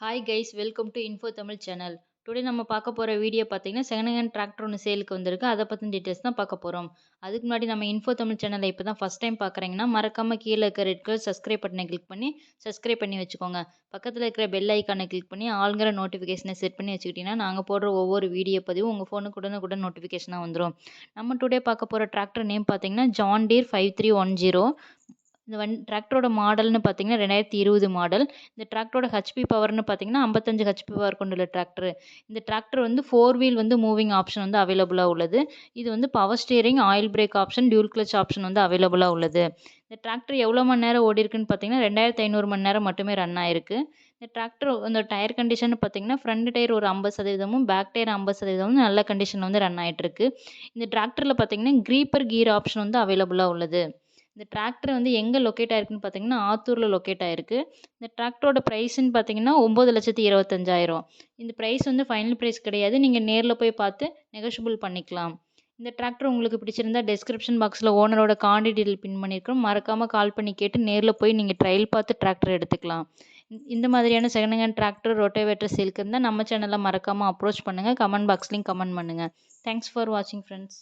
Hi guys welcome to info Tamil channel today நம்ம பார்க்க போகிற வீடியோ பார்த்தீங்கன்னா செகண்ட் ஹேண்ட் டிராக்டர் ஒன்று சேலுக்கு வந்திருக்கு. அதை பற்றின டீட்டெயில்ஸ் தான் பார்க்க போகிறோம் அதுக்கு முன்னாடி நம்ம இன்ஃபோ தமிழ் சேனலை இப்போ தான் ஃபஸ்ட் டைம் பார்க்குறீங்கன்னா மறக்காமல் கீழே இருக்க ரெட் கலர் சப்ஸ்கிரைப் பட்டனை கிளிக் பண்ணி சப்ஸ்கிரைப் பண்ணி வச்சுக்கோங்க. பக்கத்தில் இருக்கிற பெல் ஐக்கானை கிளிக் பண்ணி ஆளுங்கிற நோட்டிஃபிகேஷனை செட் பண்ணி வச்சுக்கிட்டிங்கன்னா நாங்கள் போடுற ஒவ்வொரு வீடியோ பதிவும் உங்கள் ஃபோனுக்கு கூட நோட்டிஃபிகேஷனாக வந்துடும் நம்ம டுடே பார்க்க போகிற டிராக்டர் நேம் பார்த்தீங்கன்னா John Deere five three one zero இந்த வண் டிராக்டரோட மாடல்னு பார்த்தீங்கன்னா ரெண்டாயிரத்தி இருபது மாடல் இந்த டிராக்டரோட ஹெச்பி பவர்னு பார்த்தீங்கன்னா ஐம்பத்தஞ்சு ஹெச்பி பவர் கொண்டுள்ள டிராக்டரு இந்த டிராக்டர் வந்து ஃபோர் வீல் வந்து மூவிங் ஆப்ஷன் வந்து அவைலபிளாக உள்ளது. இது வந்து power steering oil brake option dual clutch option வந்து அவைலபிளாக உள்ளது. இந்த டிராக்டர் எவ்வளோ மணி நேரம் ஓடி இருக்குன்னு பார்த்தீங்கன்னா ரெண்டாயிரத்தி ஐநூறு மணி நேரம் மட்டுமே ரன் ஆயிருக்கு. இந்த டிராக்டர் அந்த டயர் கண்டிஷன் பார்த்தீங்கன்னா ஃப்ரண்ட் டயர் ஒரு ஐம்பது சதவீதமும் பேக் டயர் ஐம்பது சதவீதமும் நல்ல கண்டிஷனில் வந்து ரன் ஆகிட்டு இருக்கு இந்த டிராக்டரில் பார்த்தீங்கன்னா க்ரீப்பர் கீர் ஆப்ஷன் வந்து அவைலபிளாக உள்ளது. இந்த டிராக்டர் வந்து எங்கே லொக்கேட் ஆயிருக்குன்னு பார்த்தீங்கன்னா ஆத்தூரில் லொக்கேட் ஆயிருக்கு. இந்த டிராக்டரோட ப்ரைஸ்ன்னு பார்த்தீங்கன்னா ஒம்பது லட்சத்தி இருபத்தஞ்சாயிரம். இந்த ப்ரைஸ் வந்து ஃபைனல் ப்ரைஸ் கிடையாது. நீங்கள் நேரில் போய் பார்த்து நெகோஷியபிள் பண்ணிக்கலாம். இந்த டிராக்டர் உங்களுக்கு பிடிச்சிருந்தா டெஸ்கிரிப்ஷன் பாக்ஸில் ஓனரோட காண்டி டீட்டெயில் பின் பண்ணியிருக்கோம் மறக்காமல் கால் பண்ணி கேட்டு நேரில் போய் நீங்கள் ட்ரையல் பார்த்து டிராக்டர் எடுத்துக்கலாம். இந்த மாதிரியான செகண்ட் ஹேண்ட் டிராக்டர் ரொட்டேவேட்டர் சேலுக்கு இருந்தால் நம்ம சேனலில் மறக்காமல் அப்ரோச் பண்ணுங்கள் கமெண்ட் பாக்ஸ்லேயும் கமெண்ட் பண்ணுங்கள் தேங்க்ஸ் ஃபார் வாட்சிங் ஃப்ரெண்ட்ஸ்